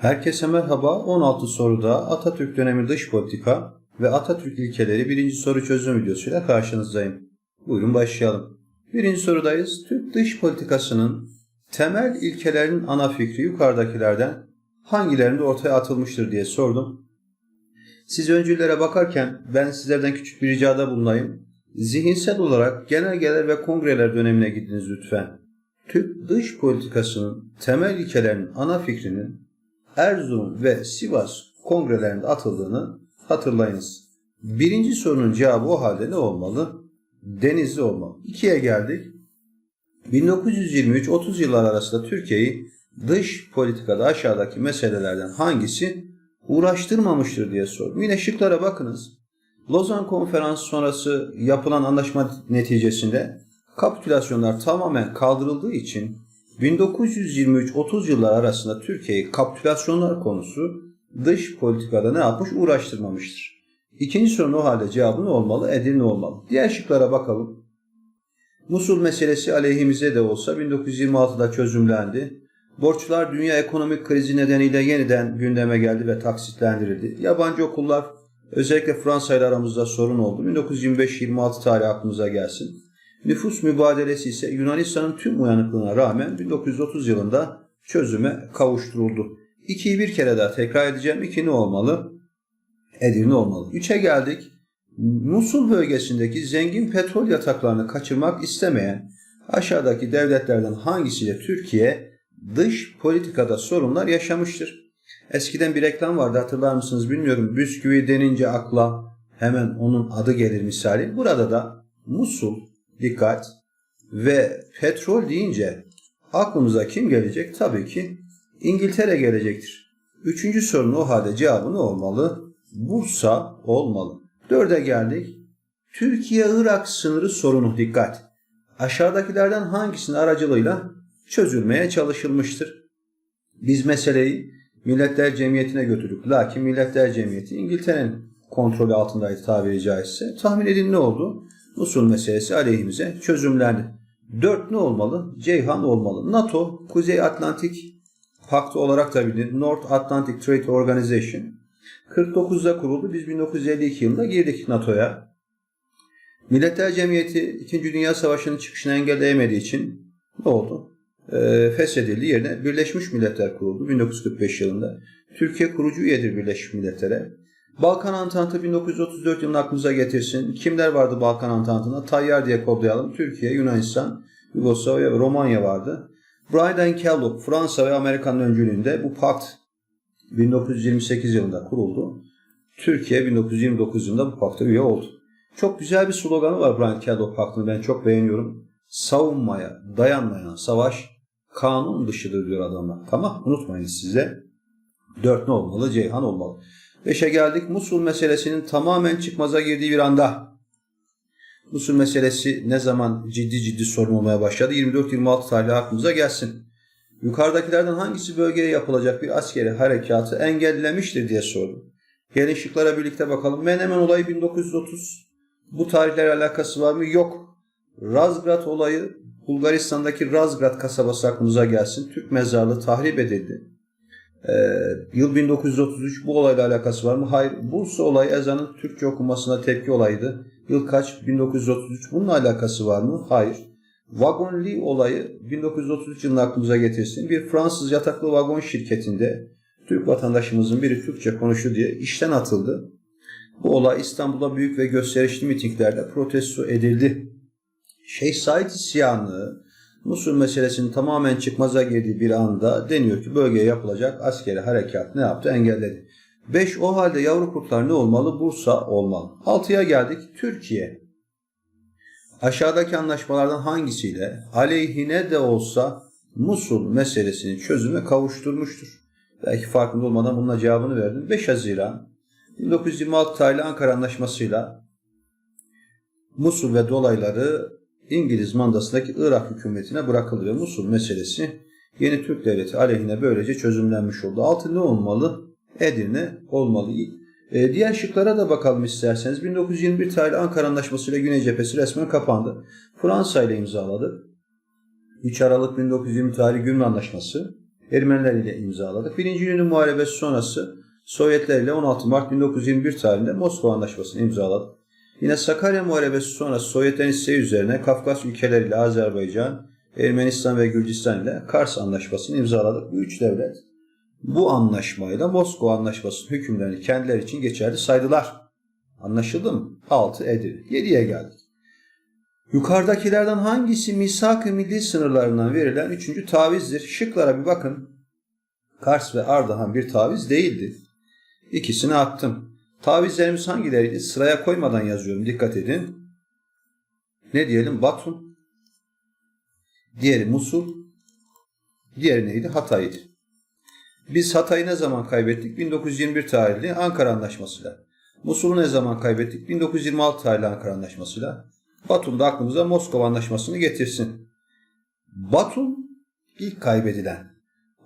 Herkese merhaba. 16 soruda Atatürk dönemi dış politika ve Atatürk ilkeleri birinci soru çözüm videosuyla karşınızdayım. Buyurun başlayalım. Birinci sorudayız. Türk dış politikasının temel ilkelerinin ana fikri yukarıdakilerden hangilerinde ortaya atılmıştır diye sordum. Siz öncülere bakarken ben sizlerden küçük bir ricada bulunayım. Zihinsel olarak genelgeler ve kongreler dönemine gidiniz lütfen. Türk dış politikasının temel ilkelerinin ana fikrinin Erzurum ve Sivas kongrelerinde atıldığını hatırlayınız. Birinci sorunun cevabı o halde ne olmalı? Denizli olmalı. İkiye geldik. 1923-30 yıllar arasında Türkiye'yi dış politikada aşağıdaki meselelerden hangisi uğraştırmamıştır diye sordum. Yine şıklara bakınız. Lozan Konferansı sonrası yapılan anlaşma neticesinde kapitülasyonlar tamamen kaldırıldığı için 1923-30 yıllar arasında Türkiye'yi kapitülasyonlar konusu dış politikada ne yapmış? Uğraştırmamıştır. İkinci sorunun o halde cevabı ne olmalı? Edirne olmalı. Diğer şıklara bakalım. Musul meselesi aleyhimize de olsa 1926'da çözümlendi. Borçlar dünya ekonomik krizi nedeniyle yeniden gündeme geldi ve taksitlendirildi. Yabancı okullar özellikle Fransa ile aramızda sorun oldu. 1925-26 tarihi aklımıza gelsin. Nüfus mübadelesi ise Yunanistan'ın tüm uyanıklığına rağmen 1930 yılında çözüme kavuşturuldu. İkiyi bir kere daha tekrar edeceğim. İki ne olmalı? Edirne olmalı. Üçe geldik. Musul bölgesindeki zengin petrol yataklarını kaçırmak istemeyen aşağıdaki devletlerden hangisiyle Türkiye dış politikada sorunlar yaşamıştır? Eskiden bir reklam vardı hatırlar mısınız bilmiyorum. Bisküvi denince akla hemen onun adı gelir misali. Burada da Musul, dikkat ve petrol deyince aklımıza kim gelecek? Tabii ki İngiltere gelecektir. Üçüncü sorunun o halde cevabı ne olmalı? Bursa olmalı. Dörde geldik. Türkiye-Irak sınırı sorunu dikkat. Aşağıdakilerden hangisinin aracılığıyla çözülmeye çalışılmıştır? Biz meseleyi Milletler Cemiyeti'ne götürdük. Lakin Milletler Cemiyeti İngiltere'nin kontrolü altındaydı tabiri caizse. Tahmin edin ne oldu? Musul meselesi aleyhimize çözümlendi. Dört ne olmalı? Ceyhan olmalı. NATO, Kuzey Atlantik Paktı olarak da bilinir. North Atlantic Trade Organization. 49'da kuruldu. Biz 1952 yılında girdik NATO'ya. Milletler Cemiyeti 2. Dünya Savaşı'nın çıkışını engelleyemediği için ne oldu? E, feshedildi. Yerine Birleşmiş Milletler kuruldu 1945 yılında. Türkiye kurucu üyedir Birleşmiş Milletler'e. Balkan Antantı 1934 yılında aklımıza getirsin. Kimler vardı Balkan Antantı'nda? Tayyar diye kodlayalım. Türkiye, Yunanistan, Yugoslavya ve Romanya vardı. Bryan Kellogg, Fransa ve Amerika'nın öncülüğünde bu pakt 1928 yılında kuruldu. Türkiye 1929 yılında bu pakta üye oldu. Çok güzel bir sloganı var Bryan Kellogg paktını ben çok beğeniyorum. Savunmaya dayanmayan savaş kanun dışıdır diyor adamlar. Tamam unutmayın size. Dört ne olmalı? Ceyhan olmalı. Beşe geldik. Musul meselesinin tamamen çıkmaza girdiği bir anda. Musul meselesi ne zaman ciddi ciddi sorun başladı? 24-26 tarihi aklımıza gelsin. Yukarıdakilerden hangisi bölgeye yapılacak bir askeri harekatı engellemiştir diye sordum. Gelin şıklara birlikte bakalım. Menemen olayı 1930. Bu tarihlerle alakası var mı? Yok. Razgrad olayı Bulgaristan'daki Razgrad kasabası aklımıza gelsin. Türk mezarlığı tahrip edildi. Ee, yıl 1933 bu olayla alakası var mı? Hayır. Bursa olayı ezanın Türkçe okunmasına tepki olayıydı. Yıl kaç? 1933. Bununla alakası var mı? Hayır. Vagon Lee olayı 1933 yılında aklımıza getirsin. Bir Fransız yataklı vagon şirketinde Türk vatandaşımızın biri Türkçe konuştu diye işten atıldı. Bu olay İstanbul'da büyük ve gösterişli mitinglerde protesto edildi. Şeyh Said isyanı Musul meselesinin tamamen çıkmaza girdiği bir anda deniyor ki bölgeye yapılacak askeri harekat ne yaptı? Engelledi. 5. O halde yavru kurtlar ne olmalı? Bursa olmalı. 6'ya geldik. Türkiye. Aşağıdaki anlaşmalardan hangisiyle aleyhine de olsa Musul meselesini çözüme kavuşturmuştur? Belki farkında olmadan bununla cevabını verdim. 5 Haziran 1926 tarihli Ankara Anlaşması'yla Musul ve dolayları İngiliz mandasındaki Irak hükümetine bırakılıyor. Musul meselesi yeni Türk devleti aleyhine böylece çözümlenmiş oldu. Altı ne olmalı? Edirne olmalı. E, diğer şıklara da bakalım isterseniz. 1921 tarihli Ankara Anlaşması ile Güney Cephesi resmen kapandı. Fransa ile imzaladı. 3 Aralık 1920 tarihli Gümrük Anlaşması. Ermeniler ile imzaladık. Birinci Dünya Muharebesi sonrası Sovyetler ile 16 Mart 1921 tarihinde Moskova Anlaşması'nı imzaladık. Yine Sakarya Muharebesi sonrası Sovyetlerin isteği üzerine Kafkas ülkeleriyle Azerbaycan, Ermenistan ve Gürcistan ile Kars Anlaşması'nı imzaladık. Bu üç devlet bu anlaşmayla Moskova Anlaşması'nın hükümlerini kendileri için geçerli saydılar. Anlaşıldı mı? 6 edildi. 7'ye geldik. Yukarıdakilerden hangisi misak-ı milli sınırlarından verilen üçüncü tavizdir? Şıklara bir bakın. Kars ve Ardahan bir taviz değildi. İkisini attım. Tavizlerimiz hangileriydi? Sıraya koymadan yazıyorum. Dikkat edin. Ne diyelim? Batum. Diğeri Musul. Diğeri neydi? Hatay'dı. Biz Hatay'ı ne zaman kaybettik? 1921 tarihli Ankara Anlaşması'yla. Musul'u ne zaman kaybettik? 1926 tarihli Ankara Anlaşması'yla. Batum da aklımıza Moskova Anlaşması'nı getirsin. Batum ilk kaybedilen.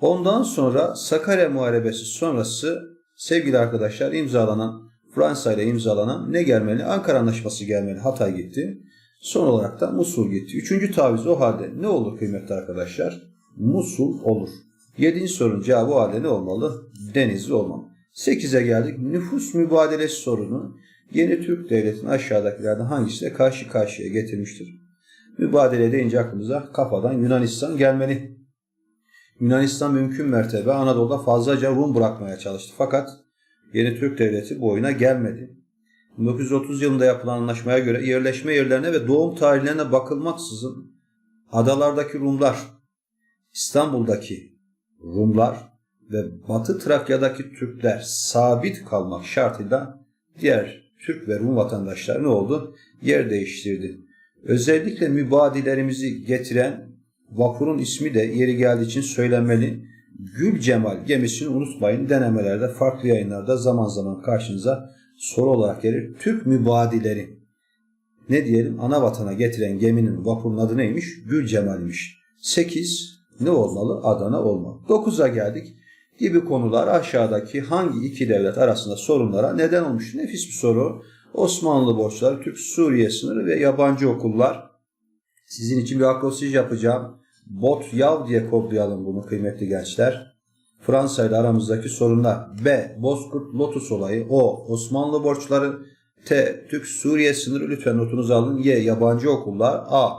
Ondan sonra Sakarya Muharebesi sonrası sevgili arkadaşlar imzalanan Fransa ile imzalanan ne gelmeli? Ankara Anlaşması gelmeli. Hatay gitti. Son olarak da Musul gitti. Üçüncü taviz o halde ne olur kıymetli arkadaşlar? Musul olur. Yedinci sorunun cevabı o halde ne olmalı? Denizli olmalı. Sekize geldik. Nüfus mübadelesi sorunu yeni Türk devletinin aşağıdakilerden hangisiyle karşı karşıya getirmiştir? Mübadele deyince aklımıza kafadan Yunanistan gelmeli. Yunanistan mümkün mertebe Anadolu'da fazlaca Rum bırakmaya çalıştı. Fakat yeni Türk devleti bu oyuna gelmedi. 1930 yılında yapılan anlaşmaya göre yerleşme yerlerine ve doğum tarihlerine bakılmaksızın adalardaki Rumlar, İstanbul'daki Rumlar ve Batı Trakya'daki Türkler sabit kalmak şartıyla diğer Türk ve Rum vatandaşları ne oldu? Yer değiştirdi. Özellikle mübadilerimizi getiren vapurun ismi de yeri geldiği için söylenmeli. Gül Cemal gemisini unutmayın. Denemelerde, farklı yayınlarda zaman zaman karşınıza soru olarak gelir. Türk mübadileri ne diyelim ana vatana getiren geminin vapurun adı neymiş? Gül Cemal'miş. 8 ne olmalı? Adana olmalı. 9'a geldik gibi konular aşağıdaki hangi iki devlet arasında sorunlara neden olmuş? Nefis bir soru. Osmanlı borçları, Türk Suriye sınırı ve yabancı okullar. Sizin için bir akrosij yapacağım. Bot yav diye kodlayalım bunu kıymetli gençler. Fransa ile aramızdaki sorunlar. B. Bozkurt Lotus olayı. O. Osmanlı borçları. T. Türk Suriye sınırı. Lütfen notunuzu alın. Y. Yabancı okullar. A.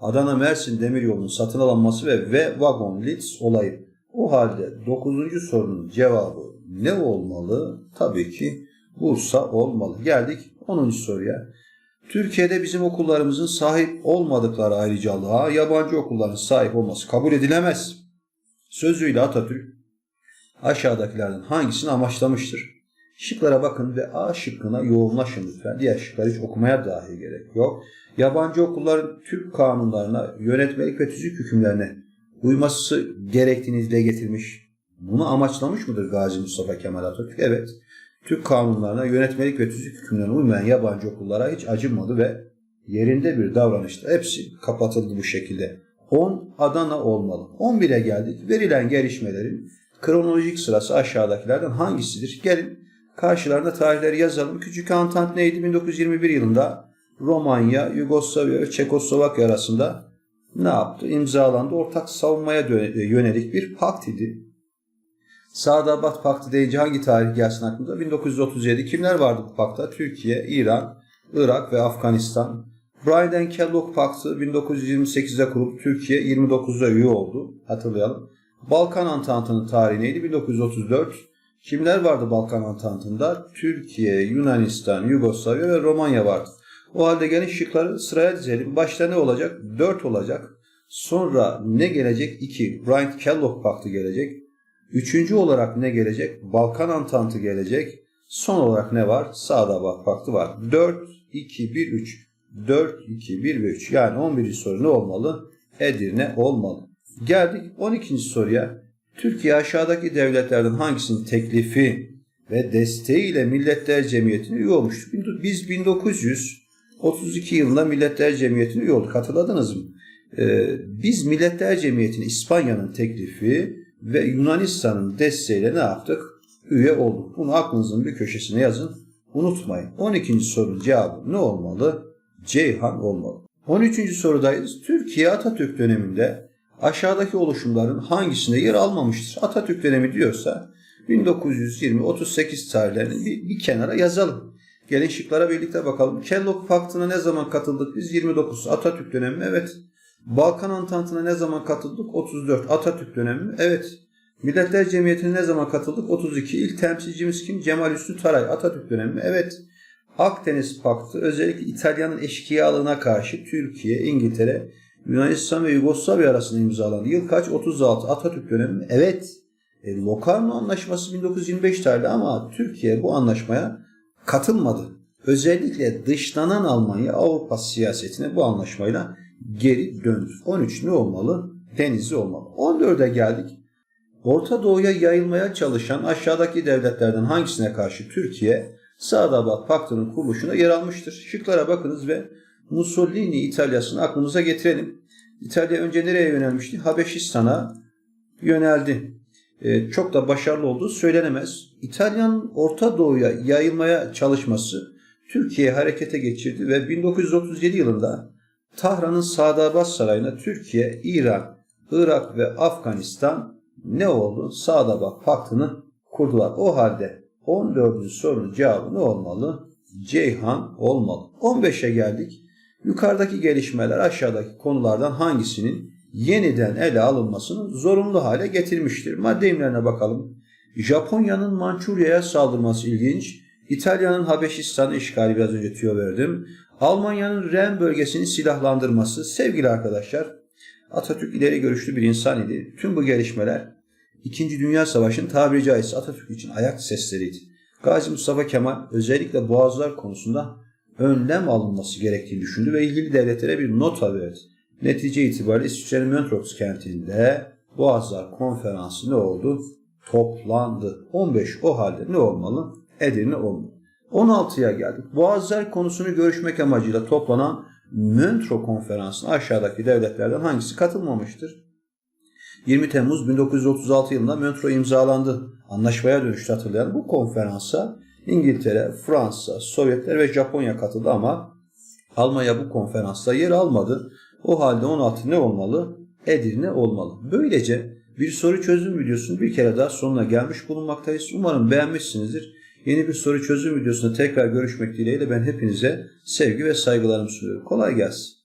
Adana Mersin demiryolunun satın alınması ve V. Wagon Leeds olayı. O halde 9. sorunun cevabı ne olmalı? Tabii ki Bursa olmalı. Geldik 10. soruya. Türkiye'de bizim okullarımızın sahip olmadıkları ayrıcalığa yabancı okulların sahip olması kabul edilemez. Sözüyle Atatürk aşağıdakilerden hangisini amaçlamıştır? Şıklara bakın ve A şıkkına yoğunlaşın lütfen. Diğer şıkları hiç okumaya dahi gerek yok. Yabancı okulların Türk kanunlarına, yönetmelik ve tüzük hükümlerine uyması gerektiğini dile getirmiş. Bunu amaçlamış mıdır Gazi Mustafa Kemal Atatürk? Evet. Türk kanunlarına, yönetmelik ve tüzük hükümlerine uymayan yabancı okullara hiç acımadı ve yerinde bir davranışta hepsi kapatıldı bu şekilde. 10 Adana olmalı. 11'e geldik. Verilen gelişmelerin kronolojik sırası aşağıdakilerden hangisidir? Gelin karşılarında tarihleri yazalım. Küçük Antant neydi? 1921 yılında Romanya, Yugoslavya ve Çekoslovakya arasında ne yaptı? İmzalandı. Ortak savunmaya yönelik bir pakt idi. Sadabat Paktı deyince hangi tarih gelsin aklımıza? 1937. Kimler vardı bu pakta? Türkiye, İran, Irak ve Afganistan. Bryden Kellogg Paktı 1928'de kurup Türkiye 29'da üye oldu. Hatırlayalım. Balkan Antantı'nın tarihi neydi? 1934. Kimler vardı Balkan Antantı'nda? Türkiye, Yunanistan, Yugoslavya ve Romanya vardı. O halde gelin şıkları sıraya dizelim. Başta ne olacak? 4 olacak. Sonra ne gelecek? 2. Bryant Kellogg Paktı gelecek. Üçüncü olarak ne gelecek? Balkan Antantı gelecek. Son olarak ne var? Sadabat Paktı var. 4, 2, 1, 3. 4, 2, 1 ve 3. Yani 11. soru ne olmalı? Edirne olmalı. Geldik 12. soruya. Türkiye aşağıdaki devletlerden hangisinin teklifi ve desteğiyle Milletler Cemiyeti'ne üye olmuştur? Biz 1932 yılında Milletler Cemiyeti'ne üye olduk. Hatırladınız mı? Ee, biz Milletler Cemiyeti'ne İspanya'nın teklifi ve Yunanistan'ın desteğiyle ne yaptık? Üye olduk. Bunu aklınızın bir köşesine yazın. Unutmayın. 12. sorunun cevabı ne olmalı? Ceyhan olmalı. 13. sorudayız. Türkiye Atatürk döneminde aşağıdaki oluşumların hangisinde yer almamıştır? Atatürk dönemi diyorsa 1920-38 tarihlerini bir, bir kenara yazalım. Gelin şıklara birlikte bakalım. Kellogg Paktı'na ne zaman katıldık biz? 29. Atatürk dönemi mi? Evet. Balkan Antantı'na ne zaman katıldık? 34. Atatürk dönemi mi? Evet. Milletler Cemiyeti'ne ne zaman katıldık? 32. İlk temsilcimiz kim? Cemal Üstü Taray. Atatürk dönemi mi? Evet. Akdeniz Paktı özellikle İtalya'nın eşkıyalığına karşı Türkiye, İngiltere, Yunanistan ve Yugoslavya arasında imzalandı. Yıl kaç? 36. Atatürk dönemi mi? Evet. E, Locarno Anlaşması 1925 tarihli ama Türkiye bu anlaşmaya katılmadı. Özellikle dışlanan Almanya Avrupa siyasetine bu anlaşmayla geri döndü. 13 ne olmalı? Denizli olmalı. 14'e geldik. Orta Doğu'ya yayılmaya çalışan aşağıdaki devletlerden hangisine karşı Türkiye Sadabat Paktı'nın kuruluşuna yer almıştır? Şıklara bakınız ve Mussolini İtalya'sını aklımıza getirelim. İtalya önce nereye yönelmişti? Habeşistan'a yöneldi. Ee, çok da başarılı olduğu söylenemez. İtalyan Orta Doğu'ya yayılmaya çalışması Türkiye'yi harekete geçirdi ve 1937 yılında Tahran'ın Sadabat Sarayı'na Türkiye, İran, Irak ve Afganistan ne oldu? Sadabat Paktı'nı kurdular. O halde 14. sorunun cevabı ne olmalı? Ceyhan olmalı. 15'e geldik. Yukarıdaki gelişmeler aşağıdaki konulardan hangisinin yeniden ele alınmasını zorunlu hale getirmiştir. Madde bakalım. Japonya'nın Mançurya'ya saldırması ilginç. İtalya'nın Habeşistan'ı işgali biraz önce tüyo verdim. Almanya'nın Ren bölgesini silahlandırması. Sevgili arkadaşlar Atatürk ileri görüşlü bir insan idi. Tüm bu gelişmeler İkinci Dünya Savaşı'nın tabiri caizse Atatürk için ayak sesleriydi. Gazi Mustafa Kemal özellikle boğazlar konusunda önlem alınması gerektiğini düşündü ve ilgili devletlere bir nota verdi. Netice itibariyle İsviçre'nin Montreux kentinde Boğazlar Konferansı ne oldu? Toplandı. 15 o halde ne olmalı? Edirne olmalı. 16'ya geldik. Boğazlar konusunu görüşmek amacıyla toplanan Montreux Konferansı'na aşağıdaki devletlerden hangisi katılmamıştır? 20 Temmuz 1936 yılında Montreux imzalandı. Anlaşmaya dönüştü hatırlayalım. Bu konferansa İngiltere, Fransa, Sovyetler ve Japonya katıldı ama Almanya bu konferansta yer almadı. O halde 16 ne olmalı? Edirne olmalı. Böylece bir soru çözüm videosunun bir kere daha sonuna gelmiş bulunmaktayız. Umarım beğenmişsinizdir. Yeni bir soru çözüm videosunda tekrar görüşmek dileğiyle ben hepinize sevgi ve saygılarımı sunuyorum. Kolay gelsin.